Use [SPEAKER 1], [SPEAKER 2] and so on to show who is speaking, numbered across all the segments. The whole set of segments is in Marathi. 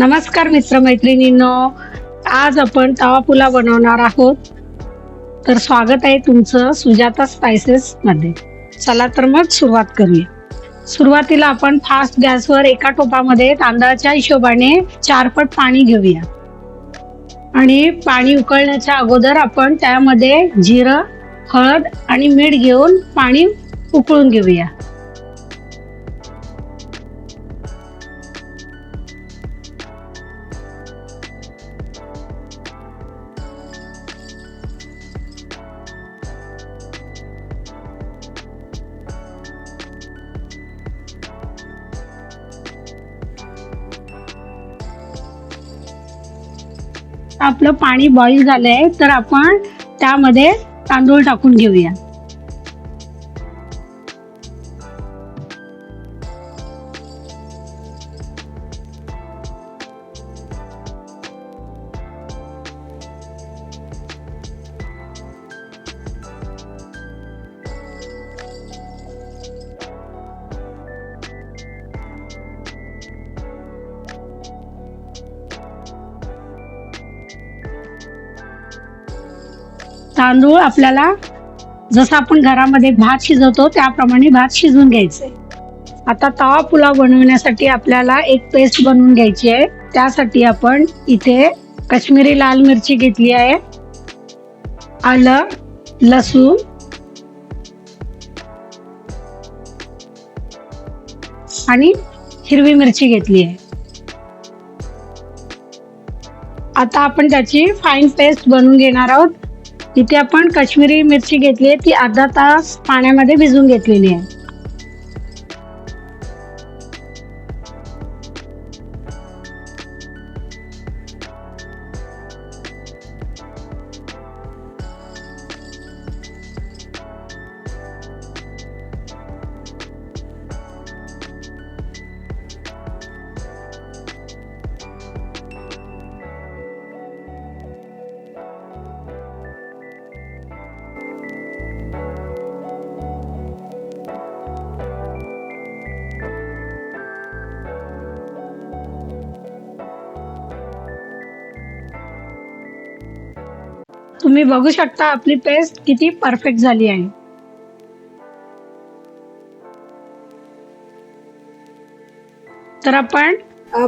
[SPEAKER 1] नमस्कार मित्रमैत्रिणींनो. आज आपण तवा पुला बनवणार आहोत. तर स्वागत आहे तुमचं सुजाता स्पायसेस मध्ये. चला तर मग सुरुवात करूया. सुरुवातीला आपण फास्ट गॅसवर एका टोपामध्ये तांदळाच्या हिशोबाने चारपट पाणी घेऊया. आणि पाणी उकळण्याच्या अगोदर आपण त्यामध्ये जिरं हळद आणि मीठ घेऊन पाणी उकळून घेऊया. आपलं पाणी बॉईल झालंय तर आपण त्यामध्ये तांदूळ टाकून घेऊया. तांदूळ आपल्याला जसं आपण घरामध्ये भात शिजवतो त्याप्रमाणे भात शिजवून घ्यायचे. आता तवा पुलाव बनवण्यासाठी आपल्याला एक पेस्ट बनवून घ्यायची आहे. त्यासाठी आपण इथे कश्मीरी लाल मिरची घेतली आहे. आलं लसूण. आणि हिरवी मिरची घेतली आहे. आता आपण त्याची फाईन पेस्ट बनवून घेणार आहोत. इथे आपण काश्मीरी मिरची घेतली आहे ती अर्धा तास पाण्यामध्ये भिजून घेतलेली आहे. तुम्ही बघू शकता आपली पेस्ट किती परफेक्ट झाली आहे. तर आपण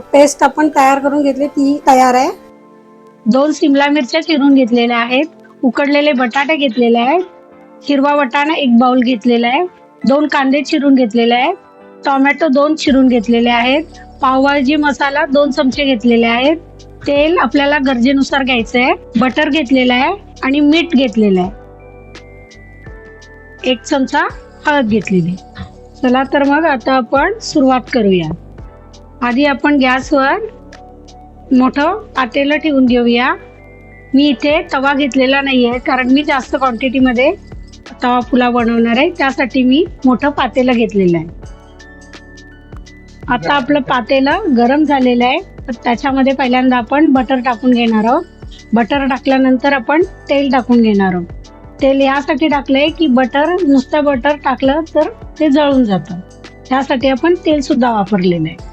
[SPEAKER 2] पेस्ट आपण तयार करून घेतली ती तयार आहे.
[SPEAKER 1] दोन सिमला मिरच्या चिरून घेतलेल्या आहेत उकडलेले बटाटे घेतलेले आहेत हिरवा वटाणा एक बाउल घेतलेला आहे दोन कांदे चिरून घेतलेले आहेत टोमॅटो दोन चिरून घेतलेले आहेत पावभाजी मसाला दोन चमचे घेतलेले आहेत तेल आपल्याला गरजेनुसार घ्यायचं आहे बटर घेतलेलं आहे आणि मीठ घेतलेलं आहे. एक चमचा हळद घेतलेली चला तर मग आता आपण सुरुवात करूया. आधी आपण गॅसवर मोठं पातेलं ठेवून घेऊया. मी इथे तवा घेतलेला नाही आहे कारण मी जास्त क्वांटिटीमध्ये तवा पुलाव बनवणार आहे. त्यासाठी मी मोठं पातेलं घेतलेलं आहे. आता आपलं पातेलं गरम झालेलं आहे. तर त्याच्यामध्ये पहिल्यांदा आपण बटर टाकून घेणार आहोत. बटर टाकल्यानंतर आपण तेल टाकून घेणार आहोत. तेल यासाठी टाकलंय की बटर नुसतं बटर टाकलं तर ते जळून जातं. त्यासाठी आपण तेल सुद्धा वापरलेलं आहे.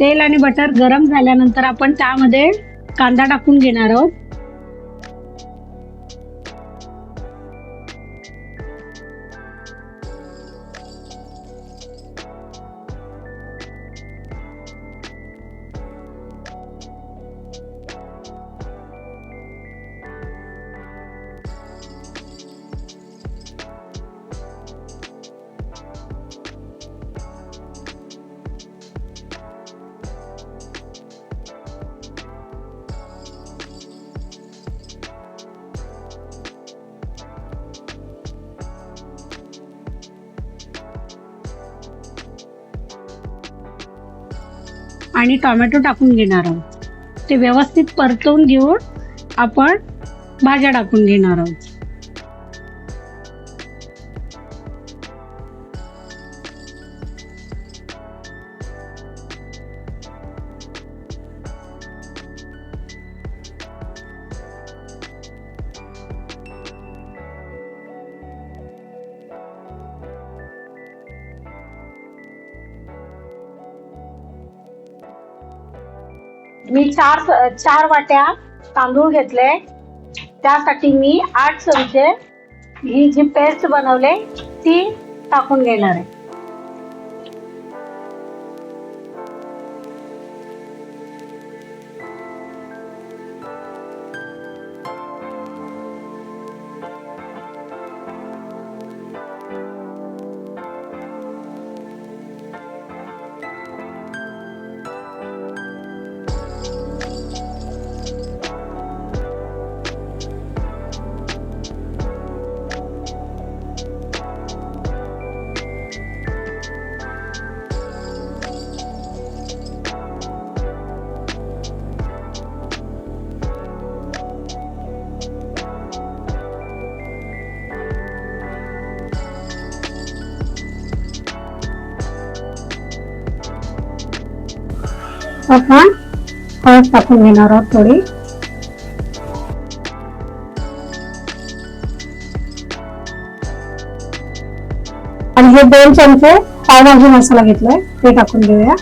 [SPEAKER 1] तेल आणि बटर गरम झाल्यानंतर आपण त्यामध्ये कांदा टाकून घेणार आहोत. आणि टोमॅटो टाकून घेणार आहोत. ते व्यवस्थित परतवून घेऊन आपण भाज्या टाकून घेणार आहोत. मी चार चार वाट्या तांदूळ घेतले. त्यासाठी मी आठ चमचे ही जी पेस्ट बनवले ती टाकून घेणार आहे.
[SPEAKER 2] आपण हळद टाकून घेणार आहोत थोडी. आणि हे दोन चमचे पावभाजी मसाला घेतलाय ते टाकून घेऊया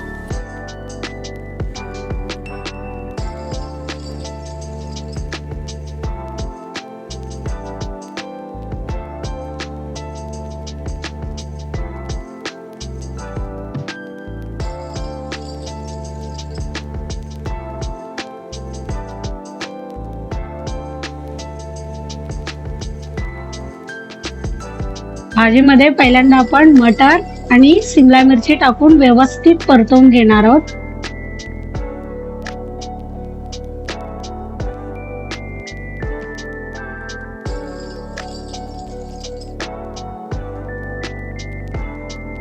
[SPEAKER 1] भाजीमध्ये पहिल्यांदा आपण मटर आणि शिमला मिरची टाकून व्यवस्थित परतवून घेणार आहोत.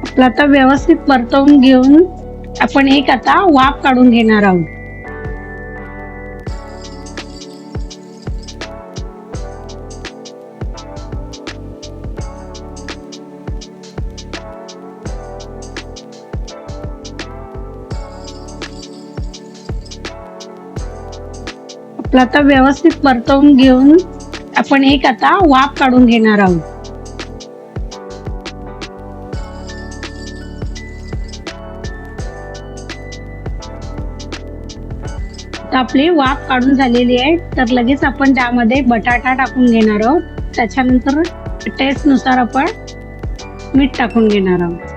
[SPEAKER 1] आपलं आता व्यवस्थित परतवून घेऊन आपण एक आता वाफ काढून घेणार आहोत. आपला आता व्यवस्थित परतवून घेऊन आपण एक आता वाफ काढून घेणार आहोत. तर आपली वाफ काढून झालेली आहे. तर लगेच आपण त्यामध्ये बटाटा टाकून घेणार आहोत. त्याच्यानंतर टेस्टनुसार आपण मीठ टाकून घेणार आहोत.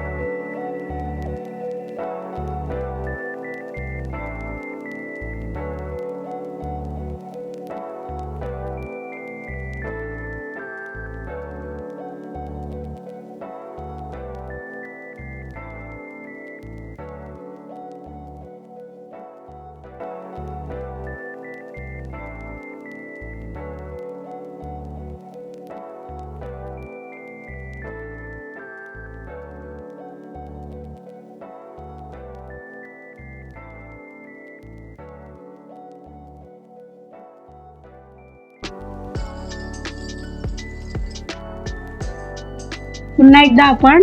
[SPEAKER 1] पुन्हा एकदा आपण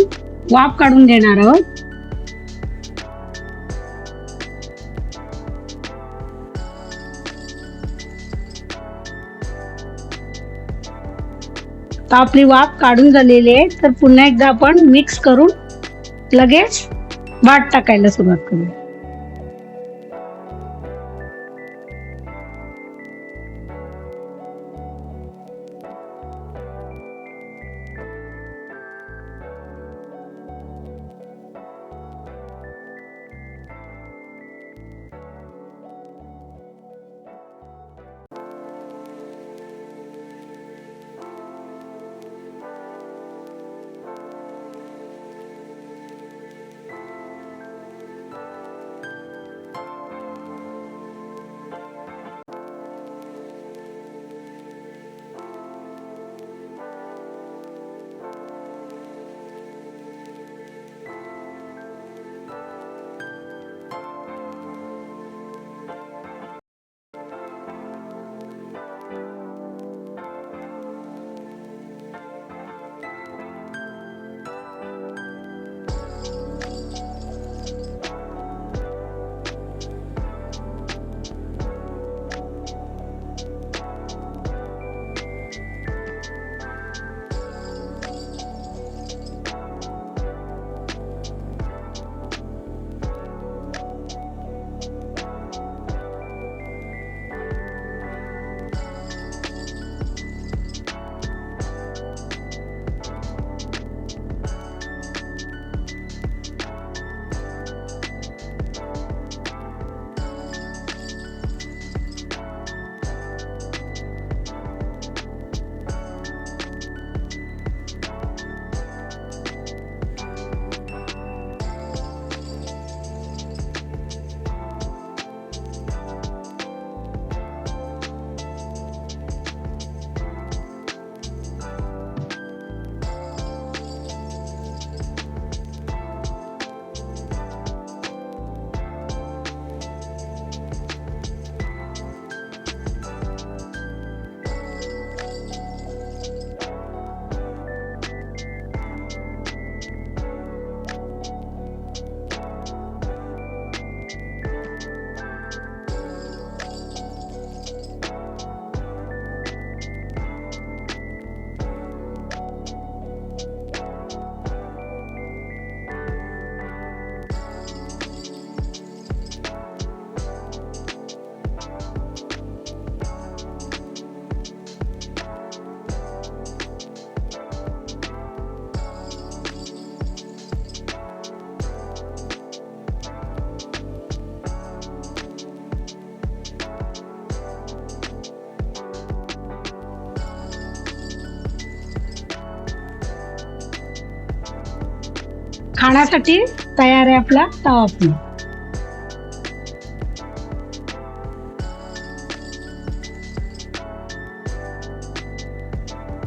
[SPEAKER 1] वाफ काढून घेणार आहोत. आपली वाफ काढून झालेली आहे तर पुन्हा एकदा आपण मिक्स करून लगेच वाट टाकायला सुरुवात करूया. खाण्यासाठी तयार आहे आपला तवा पुलाव